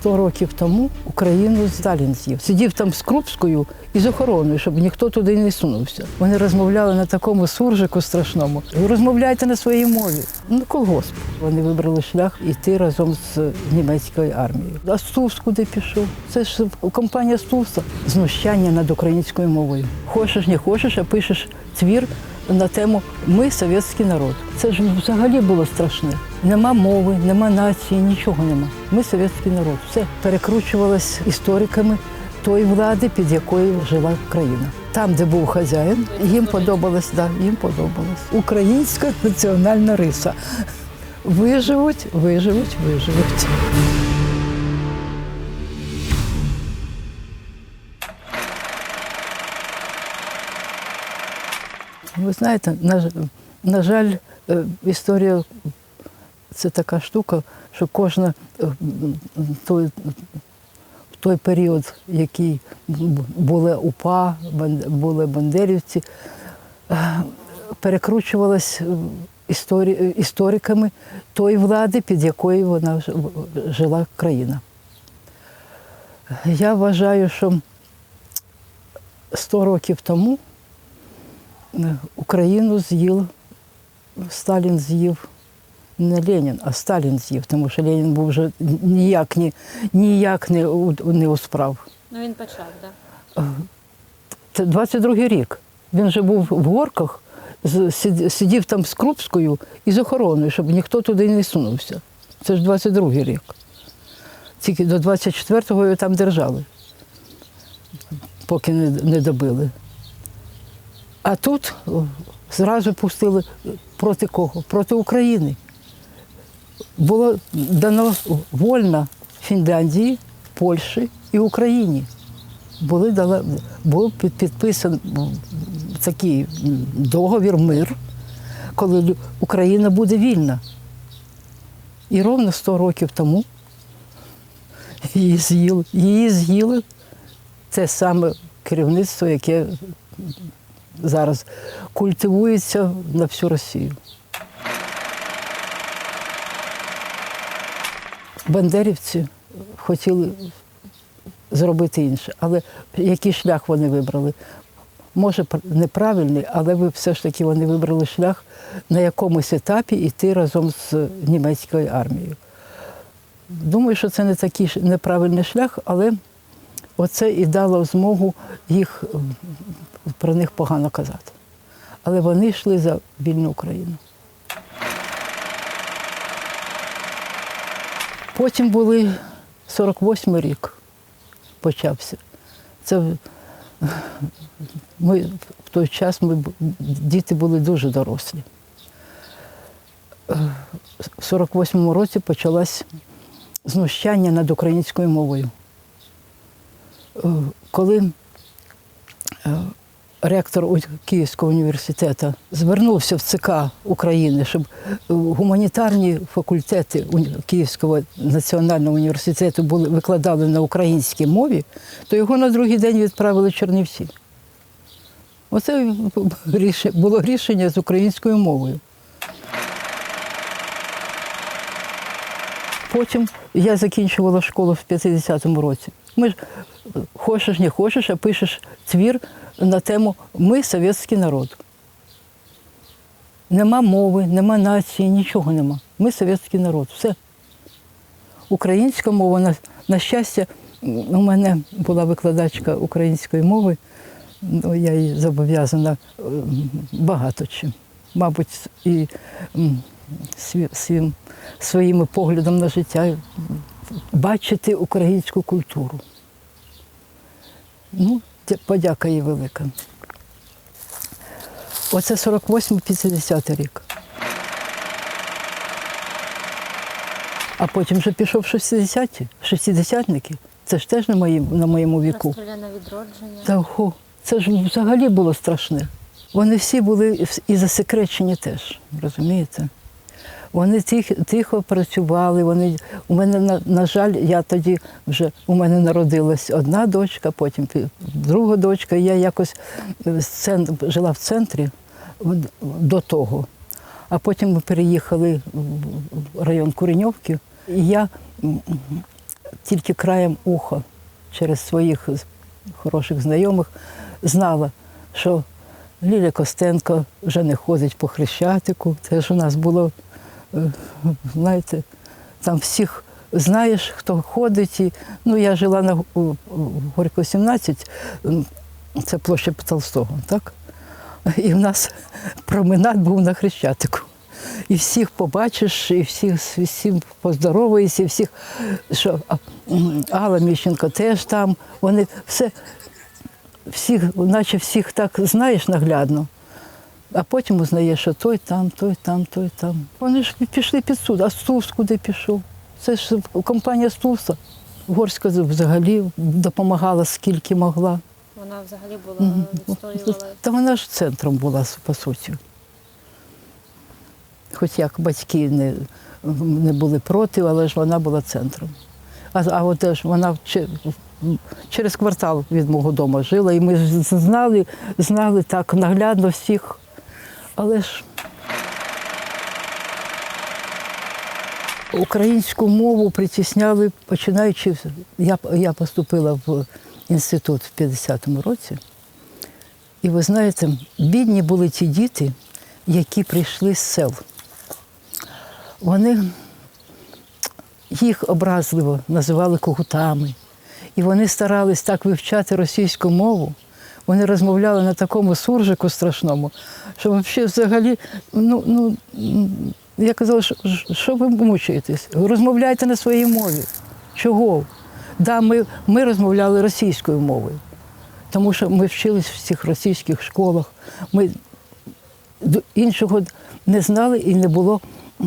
Сто років тому Україну Сталін з'їв. Сидів там з Крупською і з охороною, щоб ніхто туди не сунувся. Вони розмовляли на такому суржику страшному. Розмовляйте на своїй мові. Ну, колгосп. Вони вибрали шлях іти разом з німецькою армією. А Стус куди пішов? Це ж компанія Стуса. Знущання над українською мовою. Хочеш, не хочеш, а пишеш твір на тему Ми совєтський народ. Це ж взагалі було страшне. Нема мови, нема нації, нічого нема. Ми совєтський народ. Все перекручувалось істориками тої влади, під якою жила країна. Там, де був хазяїн, їм подобалось, да, їм подобалось. Українська національна риса. Виживуть, виживуть, виживуть. Ви знаєте, на, на жаль, е, історія це така штука, що кожна е, той, той період, який бу- були УПА, були бандерівці, е, перекручувалась е, історі, істориками тої влади, під якою вона жила країна. Я вважаю, що 100 років тому е, Україну з'їв, Сталін з'їв не Ленін, а Сталін з'їв, тому що Ленін був вже ніяк, ні, ніяк не, у- не усправ. Ну він почав, так. Це 22-й рік. Він вже був в горках, сидів там з Крупською і з охороною, щоб ніхто туди не сунувся. Це ж 22-й рік. Тільки до 24-го його там держали, поки не, не добили. А тут зразу пустили проти кого? Проти України. Було дано вольно Фінляндії, Польщі і Україні були дала, був під- підписаний такий договір, мир, коли Україна буде вільна. І ровно 100 років тому її з'їли, її з'їли те саме керівництво, яке зараз культивується на всю Росію. Бандерівці хотіли зробити інше. Але який шлях вони вибрали? Може, неправильний, але ви все ж таки вони вибрали шлях на якомусь етапі йти разом з німецькою армією. Думаю, що це не такий неправильний шлях, але оце і дало змогу їх про них погано казати. Але вони йшли за вільну Україну. Потім були 48 рік почався. Це ми в той час ми діти були дуже дорослі. Е, В 48-му році почалось знущання над українською мовою. Е, Коли е, ректор Київського університету звернувся в ЦК України, щоб е, гуманітарні факультети Київського національного університету були, викладали на українській мові, то його на другий день відправили Чернівці. Оце було рішення з українською мовою. Потім я закінчувала школу в 50-му році. Ми ж хочеш, не хочеш, а пишеш твір на тему Ми совєтський народ. Нема мови, нема нації, нічого нема. Ми совєтський народ. Все. Українська мова, на, на щастя, у мене була викладачка української мови, ну, я їй зобов'язана е, багато чим. Мабуть, і м, своїм, поглядом на життя бачити українську культуру. Ну, подяка їй велика. Оце 48-50 рік. А потім вже пішов 60-ті, шістдесятники. Це ж теж на моєму, на моєму віку. Відродження. Та хо, це ж взагалі було страшне. Вони всі були і засекречені теж, розумієте? Вони тихо, тихо працювали. Вони, у мене, на, на жаль, я тоді вже у мене народилась одна дочка, потім друга дочка. Я якось е, з цен- жила в центрі до того. А потім ми переїхали в район Куреньовки. І я тільки краєм уха через своїх хороших знайомих знала, що Ліля Костенко вже не ходить по Хрещатику. Це ж у нас було, знаєте, там всіх знаєш, хто ходить. І, ну, я жила на Горького 17, це площа Толстого, так? І в нас променад був на Хрещатику. І всіх побачиш, і всіх всім поздороваєшся, і всіх, що Алла Міщенко теж там. Вони все, всіх, наче всіх так знаєш наглядно. А потім узнаєш, що той там, той там, той там. Вони ж пішли під суд, а Стус куди пішов? Це ж компанія Стуса. Горська взагалі допомагала скільки могла. Вона взагалі була відстоювала. Та вона ж центром була, по суті. Хоч як батьки не, не були проти, але ж вона була центром. А, а от ж вона че- через квартал від мого дому жила, і ми ж знали, знали так наглядно всіх. Але ж українську мову притісняли, починаючи. Я, я поступила в інститут в 50-му році. І ви знаєте, бідні були ті діти, які прийшли з сел. Вони їх образливо називали когутами. І вони старались так вивчати російську мову. Вони розмовляли на такому суржику страшному, що взагалі, взагалі, ну, ну, я казала, що, що ви мучаєтесь? Розмовляйте на своїй мові. Чого? Да, ми, ми розмовляли російською мовою тому що ми вчились в цих російських школах. Ми іншого не знали і не було е,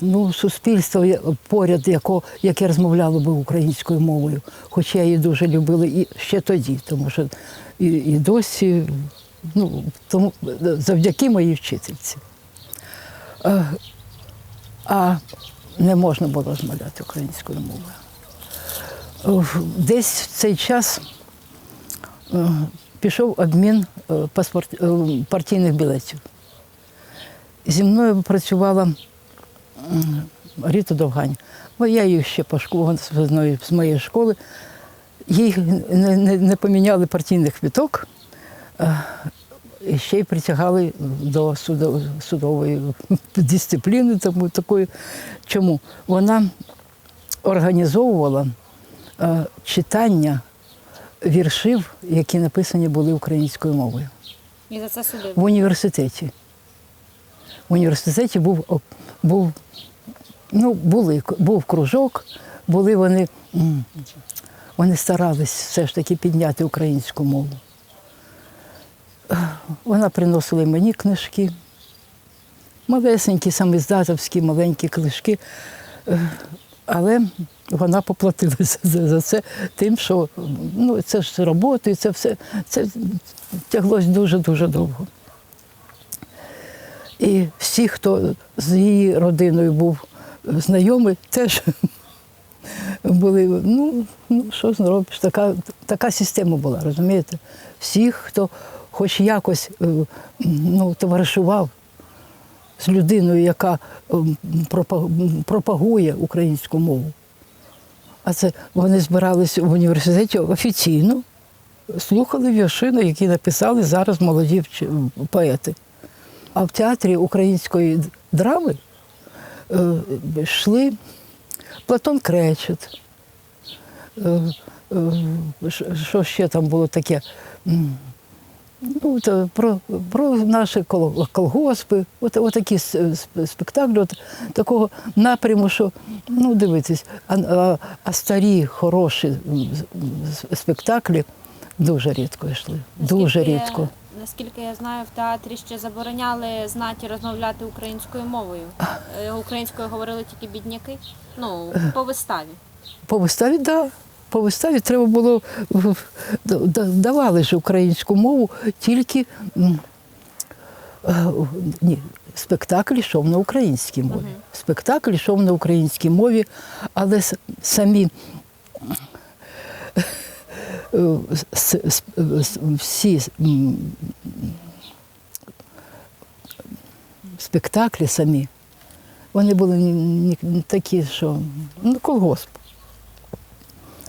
ну, суспільства я- поряд, яко, яке розмовляло би українською мовою. Хоча я її дуже любила і ще тоді, тому що і, і досі, ну, тому, завдяки моїй вчительці. Е, А не можна було розмовляти українською мовою. Десь в цей час е, пішов обмін е, е, партійних білетів. Зі мною працювала Ріта Довгань. Бо я її ще по школі, з моєї школи. Їй не, не, не поміняли партійних квіток, е, і ще й притягали до судо- судової дисципліни. Тому, такої. Чому? Вона організовувала е, читання віршів, які написані були українською мовою І за це судив. в університеті. Університеті був, був, ну, були, був кружок, були вони, вони старались все ж таки підняти українську мову. Вона приносила мені книжки, малесенькі, самиздатовські, маленькі книжки. Е, Але вона поплатилася за це тим, що ну, це ж робота, і це все це тяглось дуже-дуже довго. І всі, хто з її родиною був знайомий, теж були, ну, ну що зробиш, така, така система була, розумієте? Всіх, хто хоч якось е, ну, товаришував з людиною, яка ем, пропагує українську мову. А це вони збиралися в університеті офіційно, слухали віршини, які написали зараз молоді поети. А в театрі української драми е, йшли Платон Кречет. Е, е, Що ще там було таке? Ну, то про, про наші колгоспи, от, от такі спектаклі, от такого напряму, що ну дивитись, а, а, а старі, хороші спектаклі дуже рідко йшли. Дуже рідко. Наскільки я знаю, в театрі ще забороняли знаті розмовляти українською мовою. Е, Українською говорили тільки бідняки. Ну, по виставі. По виставі, так. Да. По виставі треба було давали ж українську мову, тільки е, ні, спектакль йшов на українській мові. Спектакль йшов на українській мові, але самі е, всі спектаклі самі Вони були такі, що ну, колгосп.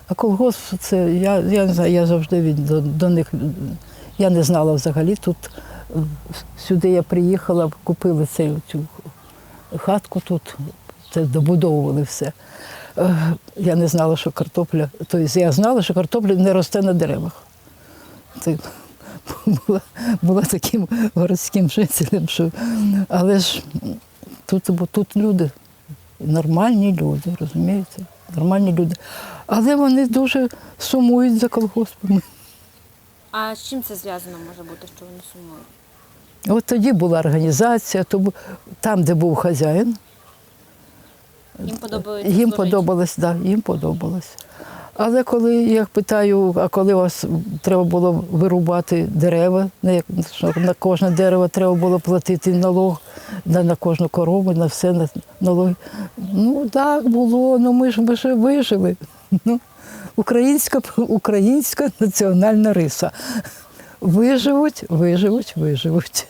А колгосп це я, я не знаю, я завжди від до, до них. Я не знала взагалі. Тут сюди я приїхала, купили цю, цю хатку тут, це добудовували все. Е, Я не знала, що картопля, тобто я знала, що картопля не росте на деревах. Була, була таким городським жителем, що але ж тут, бо тут люди, нормальні люди, розумієте? Нормальні люди. Але вони дуже сумують за колгоспами. А з чим це зв'язано може бути, що вони сумують? От тоді була організація, то там, де був хазяїн, Їм подобається їм подобалось, да, їм подобалось. Але коли я питаю, а коли вас треба було вирубати дерева, на, на кожне дерево треба було платити налог, на, на кожну корову, на все на, налоги. Ну так було, ну ми ж ми ж вижили. Ну, українська, українська національна риса. Виживуть, виживуть, виживуть.